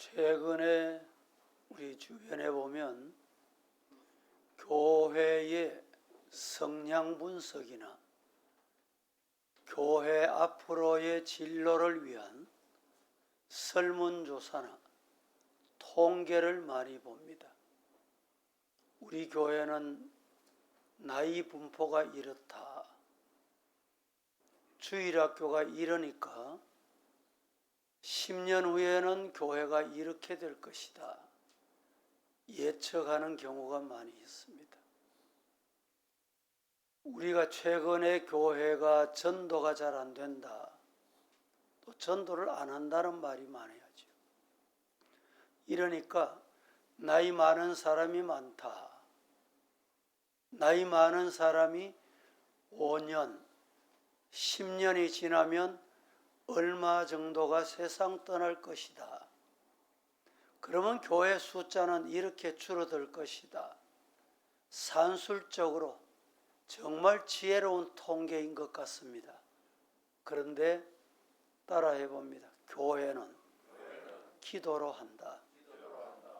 최근에 우리 주변에 보면 교회의 성향 분석이나 교회 앞으로의 진로를 위한 설문조사나 통계를 많이 봅니다. 우리 교회는 나이 분포가 이렇다. 주일학교가 이러니까 10년 후에는 교회가 이렇게 될 것이다. 예측하는 경우가 많이 있습니다. 우리가 최근에 교회가 전도가 잘 안 된다. 또 전도를 안 한다는 말이 많아야죠. 이러니까 나이 많은 사람이 많다. 나이 많은 사람이 5년, 10년이 지나면 얼마 정도가 세상 떠날 것이다. 그러면 교회 숫자는 이렇게 줄어들 것이다. 산술적으로 정말 지혜로운 통계인 것 같습니다. 그런데 따라해 봅니다. 교회는 기도로 한다.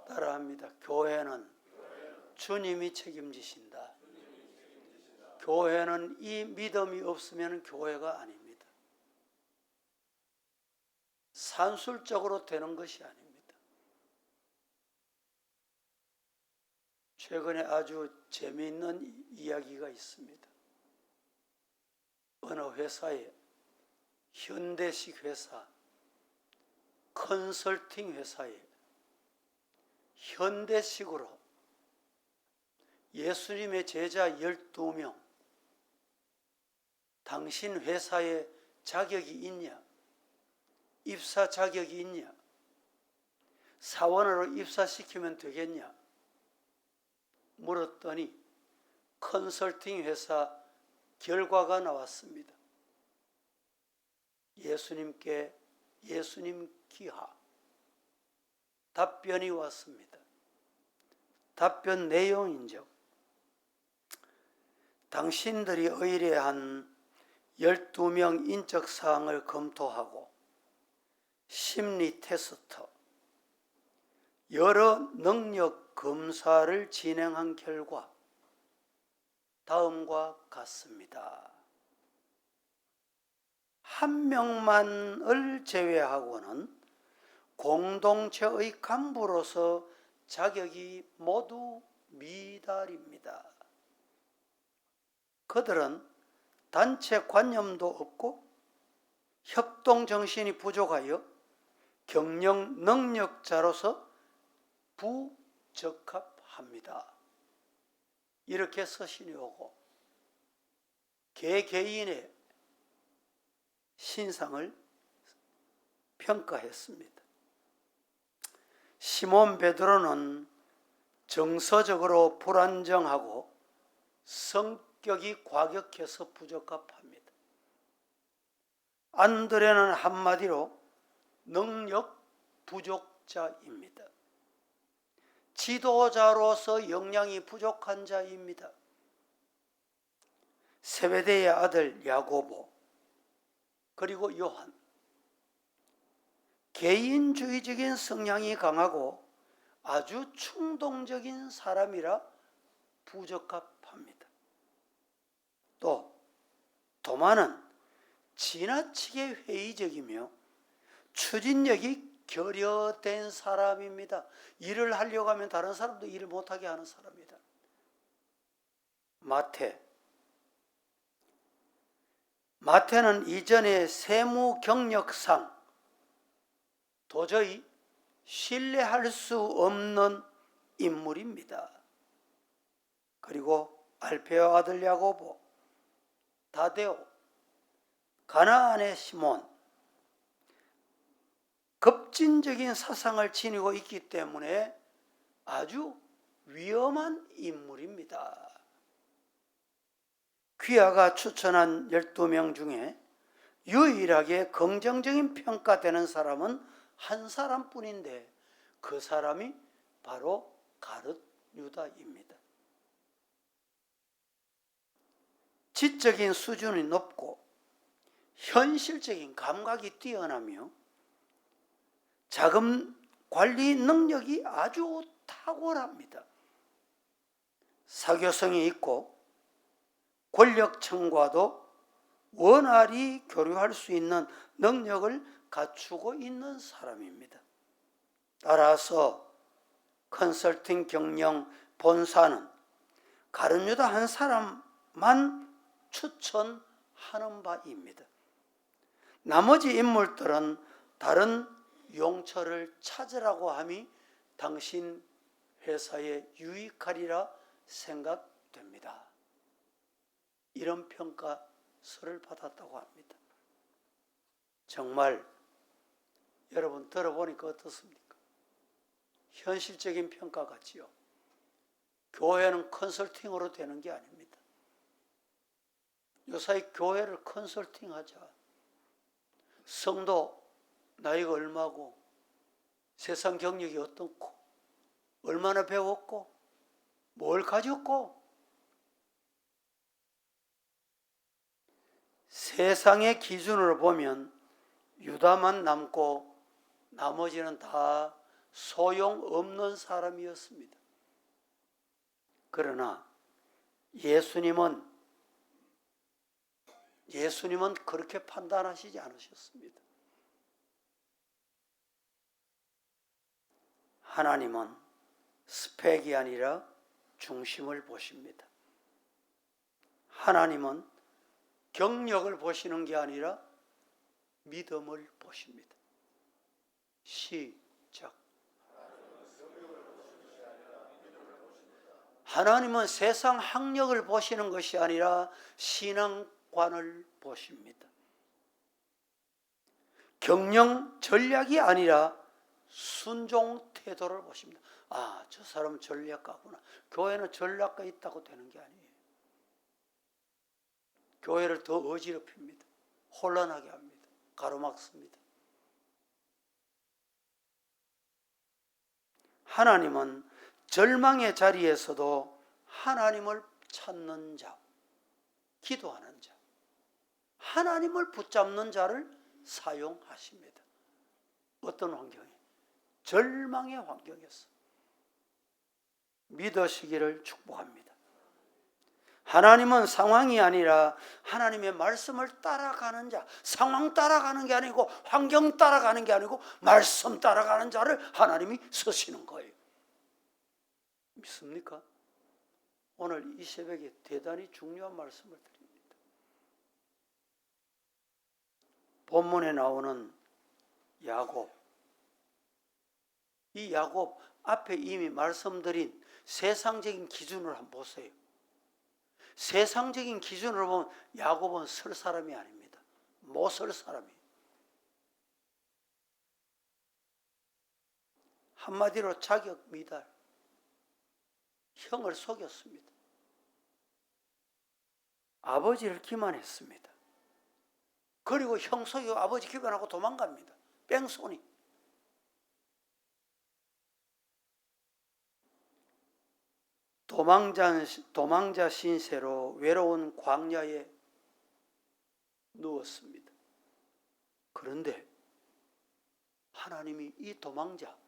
따라합니다. 교회는 주님이 책임지신다. 교회는 이 믿음이 없으면 교회가 아닙니다. 산술적으로 되는 것이 아닙니다. 최근에 아주 재미있는 이야기가 있습니다. 어느 회사에 현대식 회사, 컨설팅 회사에 현대식으로 예수님의 제자 12명, 당신 회사에 자격이 있냐? 입사 자격이 있냐? 사원으로 입사시키면 되겠냐? 물었더니 컨설팅 회사 결과가 나왔습니다. 예수님께 예수님 기하 답변이 왔습니다. 답변 내용인즉 당신들이 의뢰한 12명 인적 사항을 검토하고 심리 테스트, 여러 능력 검사를 진행한 결과 다음과 같습니다. 한 명만을 제외하고는 공동체의 간부로서 자격이 모두 미달입니다. 그들은 단체 관념도 없고 협동 정신이 부족하여 경영 능력자로서 부적합합니다. 이렇게 서신이 오고 개개인의 신상을 평가했습니다. 시몬 베드로는 정서적으로 불안정하고 성격이 과격해서 부적합합니다. 안드레는 한마디로 능력 부족자입니다. 지도자로서 역량이 부족한 자입니다. 세베대의 아들 야고보 그리고 요한 개인주의적인 성향이 강하고 아주 충동적인 사람이라 부적합합니다. 또 도마는 지나치게 회의적이며 추진력이 결여된 사람입니다. 일을 하려고 하면 다른 사람도 일을 못하게 하는 사람입니다. 마태. 마태는 이전에 세무 경력상 도저히 신뢰할 수 없는 인물입니다. 그리고 알페오 아들 야고보, 다데오, 가나안의 시몬, 급진적인 사상을 지니고 있기 때문에 아주 위험한 인물입니다. 귀하가 추천한 12명 중에 유일하게 긍정적인 평가되는 사람은 한 사람뿐인데 그 사람이 바로 가룟 유다입니다. 지적인 수준이 높고 현실적인 감각이 뛰어나며 자금 관리 능력이 아주 탁월합니다. 사교성이 있고 권력층과도 원활히 교류할 수 있는 능력을 갖추고 있는 사람입니다. 따라서 컨설팅 경영 본사는 가룟유다 한 사람만 추천하는 바입니다. 나머지 인물들은 다른 용처를 찾으라고 함이 당신 회사에 유익하리라 생각됩니다. 이런 평가서를 받았다고 합니다. 정말 여러분 들어보니까 어떻습니까? 현실적인 평가 같지요. 교회는 컨설팅으로 되는 게 아닙니다. 요사이 교회를 컨설팅하자. 성도 나이가 얼마고 세상 경력이 어떻고 얼마나 배웠고 뭘 가졌고 세상의 기준으로 보면 유다만 남고 나머지는 다 소용없는 사람이었습니다. 그러나 예수님은 예수님은 그렇게 판단하시지 않으셨습니다. 하나님은 스펙이 아니라 중심을 보십니다. 하나님은 경력을 보시는 게 아니라 믿음을 보십니다. 시작. 하나님은 세상 학력을 보시는 것이 아니라 신앙관을 보십니다. 경영 전략이 아니라 순종 태도를 보십니다. 아, 저 사람 전략가구나. 교회는 전략가 있다고 되는 게 아니에요. 교회를 더 어지럽힙니다. 혼란하게 합니다. 가로막습니다. 하나님은 절망의 자리에서도 하나님을 찾는 자, 기도하는 자, 하나님을 붙잡는 자를 사용하십니다. 어떤 환경에? 절망의 환경에서 믿으시기를 축복합니다. 하나님은 상황이 아니라 하나님의 말씀을 따라가는 자, 상황 따라가는 게 아니고 환경 따라가는 게 아니고 말씀 따라가는 자를 하나님이 쓰시는 거예요. 믿습니까? 오늘 이 새벽에 대단히 중요한 말씀을 드립니다. 본문에 나오는 야곱. 이 야곱 앞에 이미 말씀드린 세상적인 기준을 한번 보세요. 세상적인 기준으로 보면 야곱은 설 사람이 아닙니다. 못 설 사람이. 한마디로 자격 미달. 형을 속였습니다. 아버지를 기만했습니다. 그리고 형 속이고 아버지 기만하고 도망갑니다. 뺑소니. 도망자, 도망자 신세로 외로운 광야에 누웠습니다. 그런데 하나님이 이 도망자,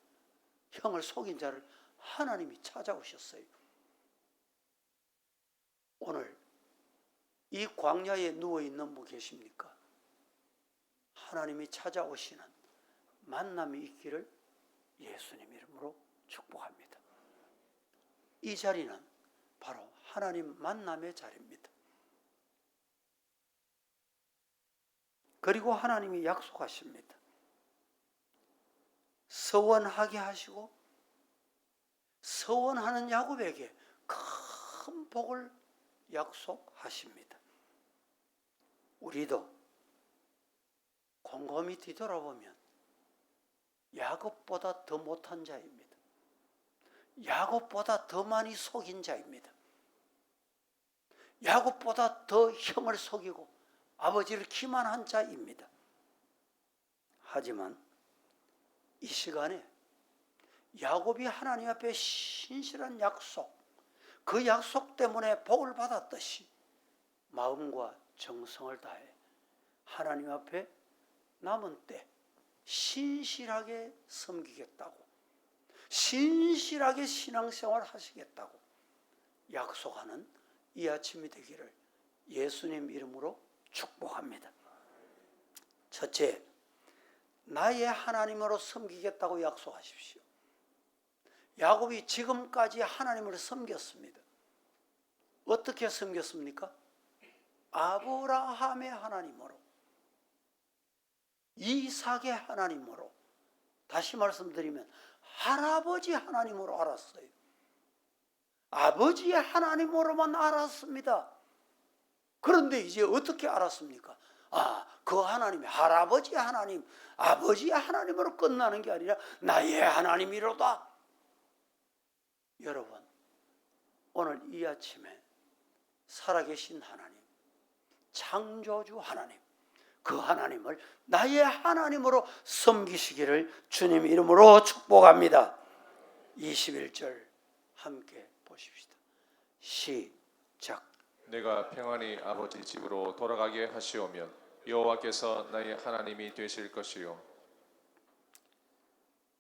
형을 속인 자를 하나님이 찾아오셨어요. 오늘 이 광야에 누워 있는 분 계십니까? 하나님이 찾아오시는 만남이 있기를 예수님 이름으로 축복합니다. 이 자리는 바로 하나님 만남의 자리입니다. 그리고 하나님이 약속하십니다. 서원하게 하시고 서원하는 야곱에게 큰 복을 약속하십니다. 우리도 곰곰이 뒤돌아보면 야곱보다 더 못한 자입니다. 야곱보다 더 많이 속인 자입니다. 야곱보다 더 형을 속이고 아버지를 기만한 자입니다. 하지만 이 시간에 야곱이 하나님 앞에 신실한 약속, 그 약속 때문에 복을 받았듯이 마음과 정성을 다해 하나님 앞에 남은 때 신실하게 섬기겠다고 신실하게 신앙생활 하시겠다고 약속하는 이 아침이 되기를 예수님 이름으로 축복합니다. 첫째, 나의 하나님으로 섬기겠다고 약속하십시오. 야곱이 지금까지 하나님을 섬겼습니다. 어떻게 섬겼습니까? 아브라함의 하나님으로, 이삭의 하나님으로, 다시 말씀드리면 할아버지 하나님으로 알았어요. 아버지의 하나님으로만 알았습니다. 그런데 이제 어떻게 알았습니까? 아, 그 하나님이 할아버지 하나님, 아버지의 하나님으로 끝나는 게 아니라 나의 하나님이로다. 여러분, 오늘 이 아침에 살아계신 하나님, 창조주 하나님, 그 하나님을 나의 하나님으로 섬기시기를 주님 이름으로 축복합니다. 21절 함께 보십시다. 시작. 내가 평안히 아버지 집으로 돌아가게 하시오면 여호와께서 나의 하나님이 되실 것이요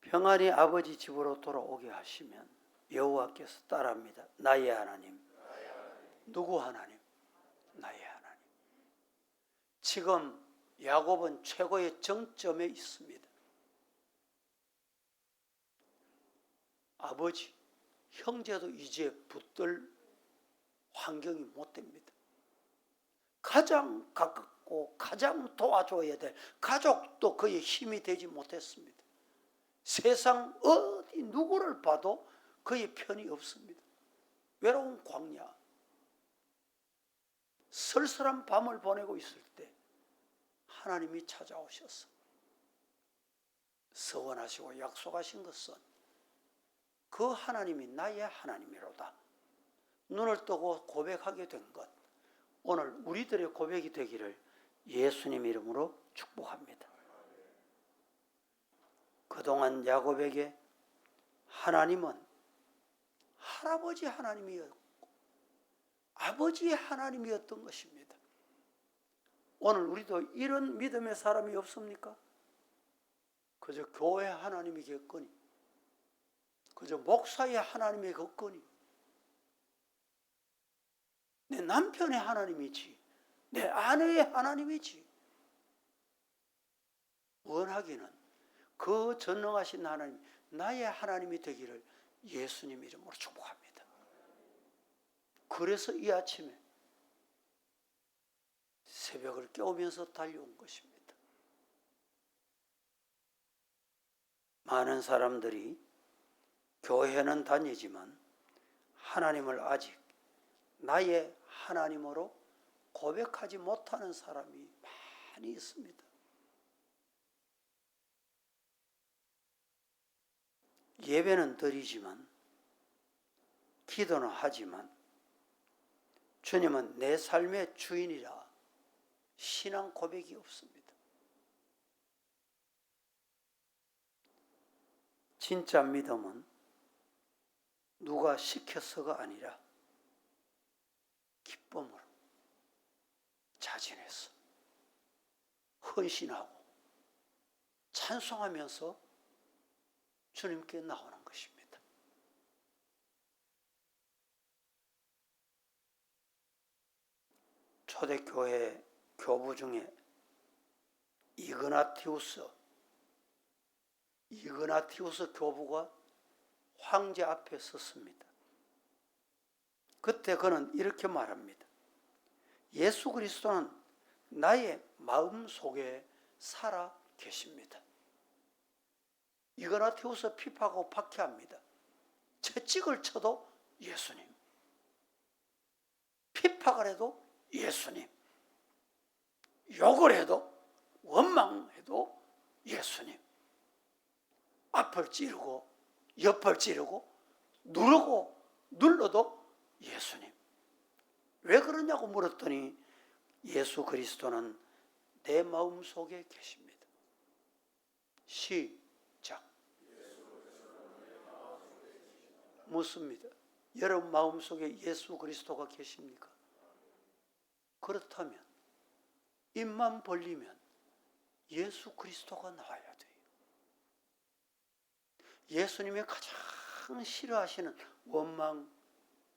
평안히 아버지 집으로 돌아오게 하시면 여호와께서 따라합니다. 나의 하나님. 누구 하나님? 나의 하나님. 지금 야곱은 최고의 정점에 있습니다. 아버지, 형제도 이제 붙들 환경이 못 됩니다. 가장 가깝고 가장 도와줘야 될 가족도 그의 힘이 되지 못했습니다. 세상 어디 누구를 봐도 그의 편이 없습니다. 외로운 광야. 쓸쓸한 밤을 보내고 있을 때 하나님이 찾아오셔서 서원하시고 약속하신 것은 그 하나님이 나의 하나님이로다. 눈을 뜨고 고백하게 된 것. 오늘 우리들의 고백이 되기를 예수님 이름으로 축복합니다. 그동안 야곱에게 하나님은 할아버지 하나님이었고 아버지의 하나님이었던 것입니다. 오늘 우리도 이런 믿음의 사람이 없습니까? 그저 교회 하나님이겠거니, 그저 목사의 하나님이겠거니, 내 남편의 하나님이지, 내 아내의 하나님이지. 원하기는 그 전능하신 하나님, 나의 하나님이 되기를 예수님 이름으로 축복합니다. 그래서 이 아침에 새벽을 깨우면서 달려온 것입니다. 많은 사람들이 교회는 다니지만 하나님을 아직 나의 하나님으로 고백하지 못하는 사람이 많이 있습니다. 예배는 드리지만 기도는 하지만 주님은 내 삶의 주인이라 신앙 고백이 없습니다. 진짜 믿음은 누가 시켜서가 아니라 기쁨으로 자진해서 헌신하고 찬송하면서 주님께 나오는 것입니다. 초대교회 교부 중에 이그나티우스 이그나티우스 교부가 황제 앞에 섰습니다. 그때 그는 이렇게 말합니다. 예수 그리스도는 나의 마음 속에 살아 계십니다. 이그나티우스 핍하고 박해합니다. 채찍을 쳐도 예수님. 핍박을 해도 예수님. 욕을 해도 원망해도 예수님. 앞을 찌르고 옆을 찌르고 누르고 눌러도 예수님. 왜 그러냐고 물었더니 예수 그리스도는 내 마음 속에 계십니다. 시작. 묻습니다. 여러분 마음 속에 예수 그리스도가 계십니까? 그렇다면 입만 벌리면 예수 그리스도가 나와야 돼요. 예수님이 가장 싫어하시는 원망,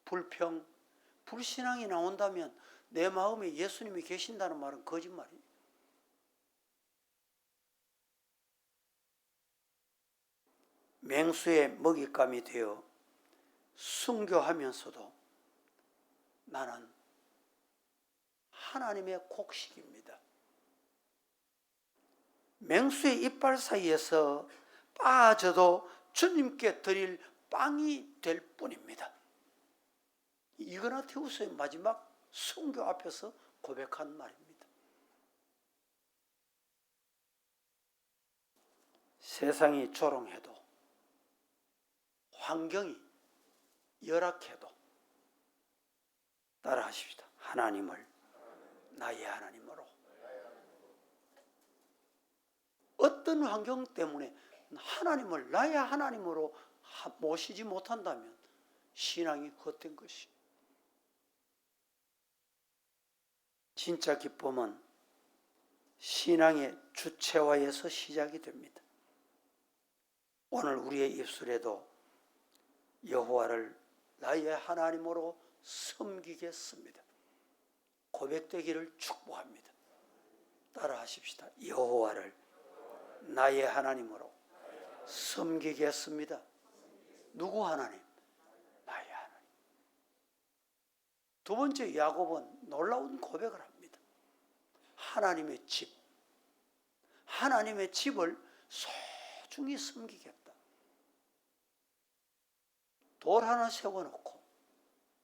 불평, 불신앙이 나온다면 내 마음에 예수님이 계신다는 말은 거짓말이에요. 맹수의 먹잇감이 되어 순교하면서도 나는 하나님의 곡식입니다. 맹수의 이빨 사이에서 빠져도 주님께 드릴 빵이 될 뿐입니다. 이그나티우스의 마지막 순교 앞에서 고백한 말입니다. 세상이 조롱해도 환경이 열악해도 따라하십시다. 하나님을 나의 하나님으로 어떤 환경 때문에 하나님을 나의 하나님으로 하- 모시지 못한다면 신앙이 헛된 것이. 진짜 기쁨은 신앙의 주체화에서 시작이 됩니다. 오늘 우리의 입술에도 여호와를 나의 하나님으로 섬기겠습니다. 고백되기를 축복합니다. 따라 하십시다. 여호와를 나의 하나님으로 섬기겠습니다. 누구 하나님? 나의 하나님. 두 번째 야곱은 놀라운 고백을 합니다. 하나님의 집. 하나님의 집을 소중히 섬기겠다. 돌 하나 세워놓고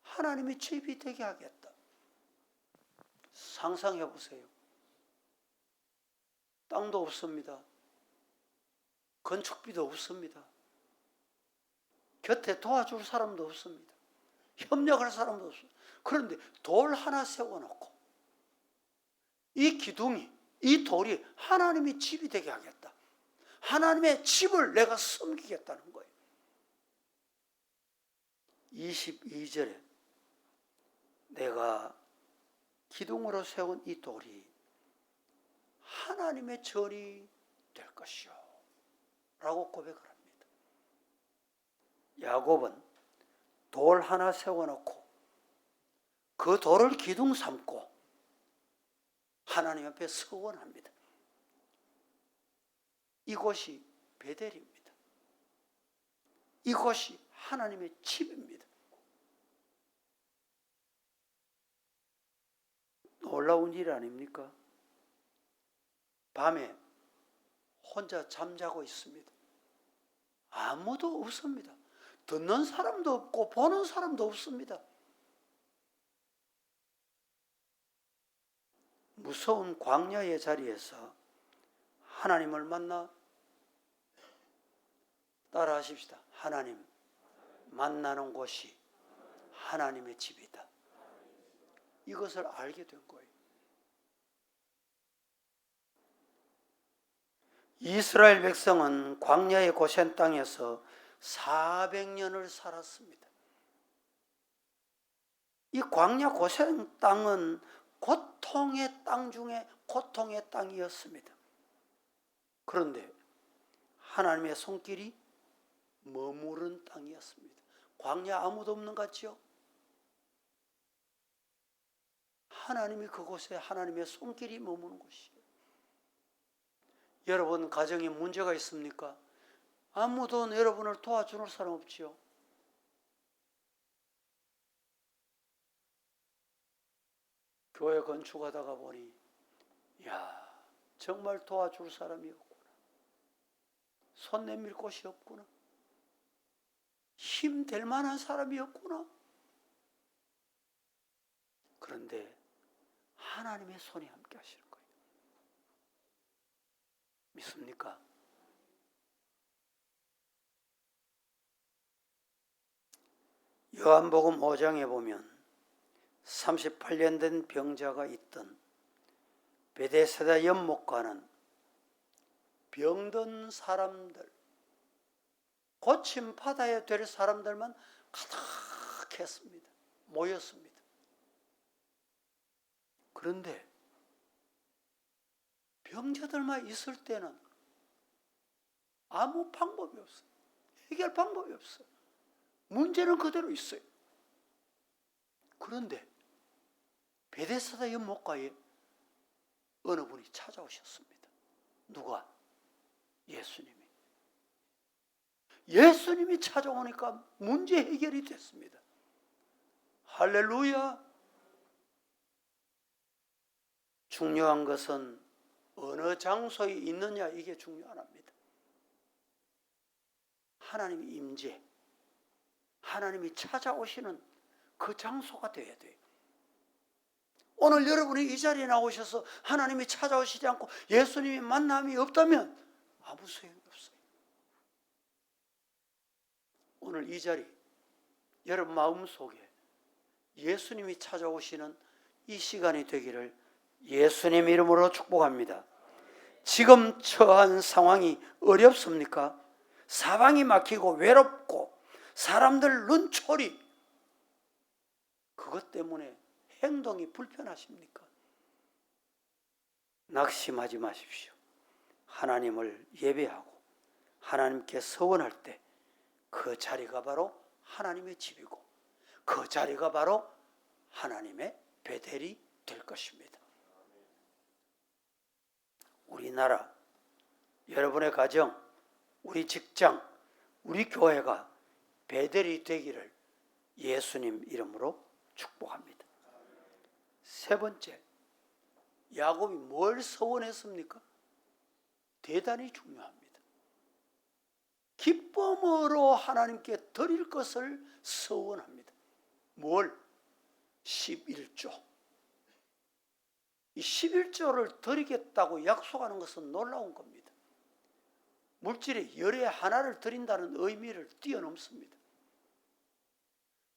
하나님의 집이 되게 하겠다. 상상해 보세요. 땅도 없습니다. 건축비도 없습니다. 곁에 도와줄 사람도 없습니다. 협력할 사람도 없습니다. 그런데 돌 하나 세워놓고 이 기둥이, 이 돌이 하나님의 집이 되게 하겠다. 하나님의 집을 내가 섬기겠다는 거예요. 22절에 내가 기둥으로 세운 이 돌이 하나님의 절이 될 것이요. 라고 고백을 합니다. 야곱은 돌 하나 세워놓고 그 돌을 기둥 삼고 하나님 앞에 서원합니다. 이곳이 베델입니다. 이곳이 하나님의 집입니다. 놀라운 일 아닙니까? 밤에 혼자 잠자고 있습니다. 아무도 없습니다. 듣는 사람도 없고 보는 사람도 없습니다. 무서운 광야의 자리에서 하나님을 만나 따라 하십시다. 하나님 만나는 곳이 하나님의 집이다. 이것을 알게 된 거예요. 이스라엘 백성은 광야의 고센 땅에서 400년을 살았습니다. 이 광야 고센 땅은 고통의 땅 중에 고통의 땅이었습니다. 그런데 하나님의 손길이 머무른 땅이었습니다. 광야 아무도 없는 것 같지요? 하나님이 그곳에 하나님의 손길이 머무는 곳이에요. 여러분 가정에 문제가 있습니까? 아무도 여러분을 도와주는 사람 없지요. 교회 건축하다가 보니 야 정말 도와줄 사람이 없구나. 손 내밀 곳이 없구나. 힘 될 만한 사람이 없구나. 그런데 하나님의 손이 함께 하시는 거예요. 믿습니까? 요한복음 5장에 보면 38년 된 병자가 있던 베데스다 연못가는 병든 사람들 고침 받아야 될 사람들만 가득했습니다. 모였습니다. 그런데 병자들만 있을 때는 아무 방법이 없어요. 해결 방법이 없어요. 문제는 그대로 있어요. 그런데 베데스다 연못가에 어느 분이 찾아오셨습니다. 누가? 예수님이. 예수님이 찾아오니까 문제 해결이 됐습니다. 할렐루야. 중요한 것은 어느 장소에 있느냐 이게 중요합니다. 하나님의 임재, 하나님이 찾아오시는 그 장소가 되어야 돼요. 오늘 여러분이 이 자리에 나오셔서 하나님이 찾아오시지 않고 예수님이 만남이 없다면 아무 소용이 없어요. 오늘 이 자리 여러분 마음 속에 예수님이 찾아오시는 이 시간이 되기를 예수님 이름으로 축복합니다. 지금 처한 상황이 어렵습니까? 사방이 막히고 외롭고 사람들 눈초리 그것 때문에 행동이 불편하십니까? 낙심하지 마십시오. 하나님을 예배하고 하나님께 서원할 때 그 자리가 바로 하나님의 집이고 그 자리가 바로 하나님의 베델이 될 것입니다. 우리나라, 여러분의 가정, 우리 직장, 우리 교회가 베델이 되기를 예수님 이름으로 축복합니다. 세 번째, 야곱이 뭘 서원했습니까? 대단히 중요합니다. 기쁨으로 하나님께 드릴 것을 서원합니다. 뭘? 11조. 이 11조를 드리겠다고 약속하는 것은 놀라운 겁니다. 물질의 열의 하나를 드린다는 의미를 뛰어넘습니다.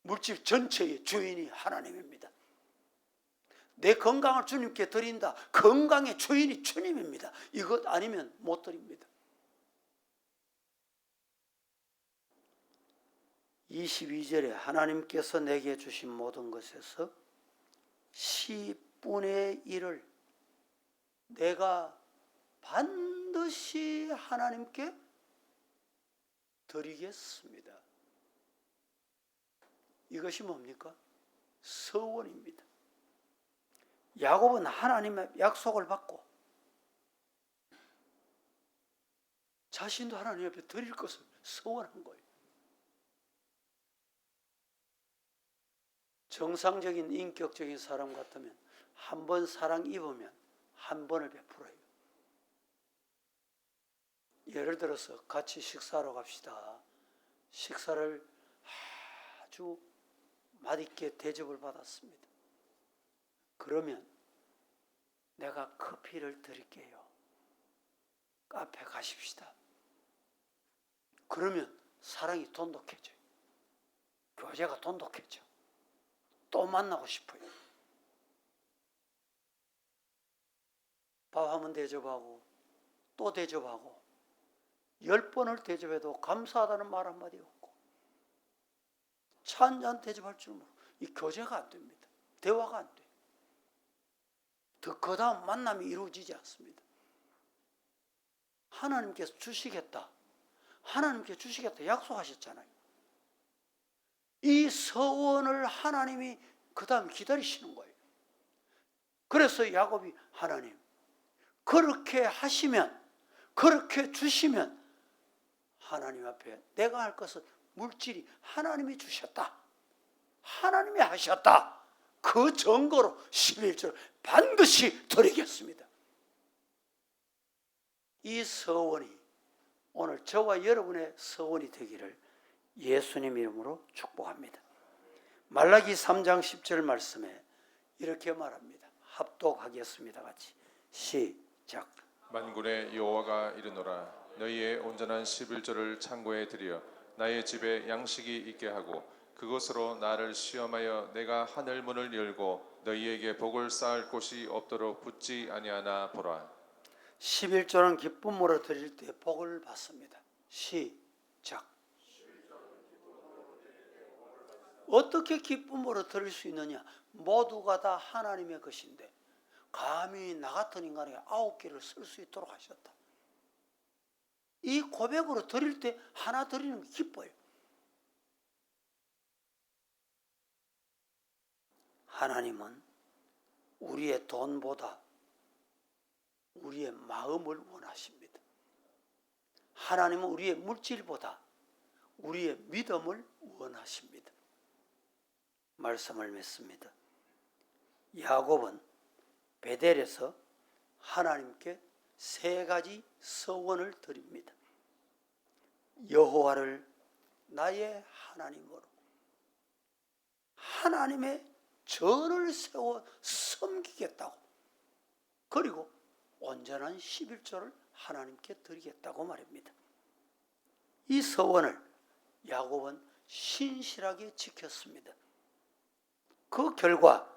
물질 전체의 주인이 하나님입니다. 내 건강을 주님께 드린다. 건강의 주인이 주님입니다. 이것 아니면 못 드립니다. 22절에 하나님께서 내게 주신 모든 것에서 10 분의 1을 내가 반드시 하나님께 드리겠습니다. 이것이 뭡니까? 서원입니다. 야곱은 하나님의 약속을 받고 자신도 하나님 앞에 드릴 것을 서원한 거예요. 정상적인 인격적인 사람 같으면 한 번 사랑 입으면 한 번을 베풀어요. 예를 들어서 같이 식사하러 갑시다. 식사를 아주 맛있게 대접을 받았습니다. 그러면 내가 커피를 드릴게요. 카페 가십시다. 그러면 사랑이 돈독해져요. 교제가 돈독해져. 또 만나고 싶어요. 밥 한번 대접하고 또 대접하고 열 번을 대접해도 감사하다는 말 한마디 없고 차 한 잔 대접할 줄 모르고 이 교제가 안 됩니다. 대화가 안 돼. 그 다음 만남이 이루어지지 않습니다. 하나님께서 주시겠다. 하나님께 주시겠다 약속하셨잖아요. 이 서원을 하나님이 그 다음 기다리시는 거예요. 그래서 야곱이 하나님, 그렇게 하시면, 그렇게 주시면, 하나님 앞에 내가 할 것은 물질이 하나님이 주셨다. 하나님이 하셨다. 그 증거로 11절 반드시 드리겠습니다. 이 서원이 오늘 저와 여러분의 서원이 되기를 예수님 이름으로 축복합니다. 말라기 3장 10절 말씀에 이렇게 말합니다. 합독하겠습니다. 같이 시작. 만군의 여호와가 이르노라 너희의 온전한 11조를 창고에 들여 나의 집에 양식이 있게 하고 그것으로 나를 시험하여 내가 하늘 문을 열고 너희에게 복을 쌓을 곳이 없도록 붙지 아니하나 보라 11조는 기쁨으로 드릴 때 복을 받습니다. 시작. 어떻게 기쁨으로 드릴 수 있느냐? 모두가 다 하나님의 것인데 감히 나 같은 인간에게 아홉 개를 쓸 수 있도록 하셨다. 이 고백으로 드릴 때 하나 드리는 게 기뻐요. 하나님은 우리의 돈보다 우리의 마음을 원하십니다. 하나님은 우리의 물질보다 우리의 믿음을 원하십니다. 말씀을 맺습니다. 야곱은 베델에서 하나님께 세 가지 서원을 드립니다. 여호와를 나의 하나님으로 하나님의 전을 세워 섬기겠다고 그리고 온전한 11조를 하나님께 드리겠다고 말입니다. 이 서원을 야곱은 신실하게 지켰습니다. 그 결과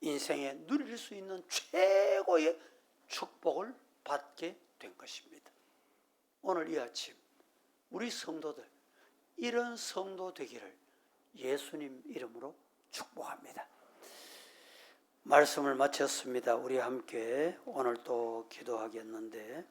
인생에 누릴 수 있는 최고의 축복을 받게 된 것입니다. 오늘 이 아침 우리 성도들 이런 성도 되기를 예수님 이름으로 축복합니다. 말씀을 마쳤습니다. 우리 함께 오늘 또 기도하겠는데